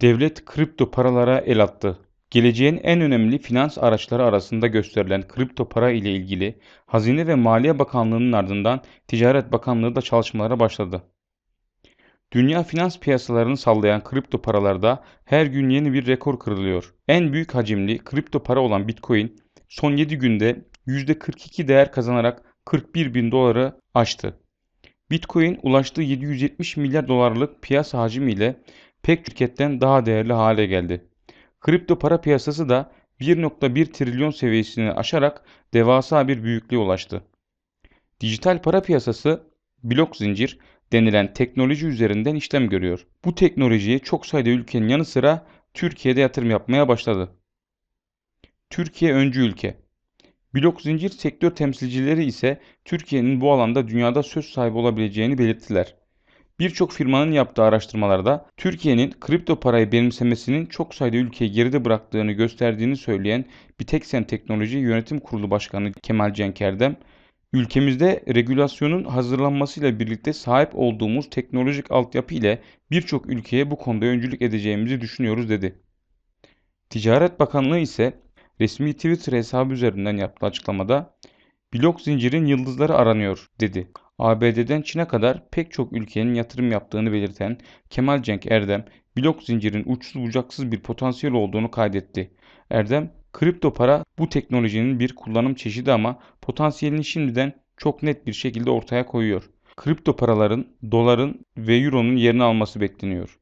Devlet kripto paralara el attı. Geleceğin en önemli finans araçları arasında gösterilen kripto para ile ilgili Hazine ve Maliye Bakanlığı'nın ardından Ticaret Bakanlığı da çalışmalara başladı. Dünya finans piyasalarını sallayan kripto paralarda her gün yeni bir rekor kırılıyor. En büyük hacimli kripto para olan Bitcoin son 7 günde %42 değer kazanarak 41 bin doları aştı. Bitcoin ulaştığı 770 milyar dolarlık piyasa hacmiyle pek şirketten daha değerli hale geldi. Kripto para piyasası da 1.1 trilyon seviyesini aşarak devasa bir büyüklüğe ulaştı. Dijital para piyasası blok zincir denilen teknoloji üzerinden işlem görüyor. Bu teknolojiye çok sayıda ülkenin yanı sıra Türkiye'de yatırım yapmaya başladı. Türkiye öncü ülke. Blok zincir sektör temsilcileri ise Türkiye'nin bu alanda dünyada söz sahibi olabileceğini belirttiler. Birçok firmanın yaptığı araştırmalarda Türkiye'nin kripto parayı benimsemesinin çok sayıda ülkeyi geride bıraktığını gösterdiğini söyleyen Biteksen Teknoloji Yönetim Kurulu Başkanı Kemal Cenk Erdem, ülkemizde regülasyonun hazırlanmasıyla birlikte sahip olduğumuz teknolojik altyapı ile birçok ülkeye bu konuda öncülük edeceğimizi düşünüyoruz dedi. Ticaret Bakanlığı ise resmi Twitter hesabı üzerinden yaptığı açıklamada blok zincirin yıldızları aranıyor dedi. ABD'den Çin'e kadar pek çok ülkenin yatırım yaptığını belirten Kemal Cenk Erdem, blok zincirin uçsuz bucaksız bir potansiyel olduğunu kaydetti. Erdem, kripto para bu teknolojinin bir kullanım çeşidi ama potansiyelini şimdiden çok net bir şekilde ortaya koyuyor. Kripto paraların, doların ve euronun yerini alması bekleniyor.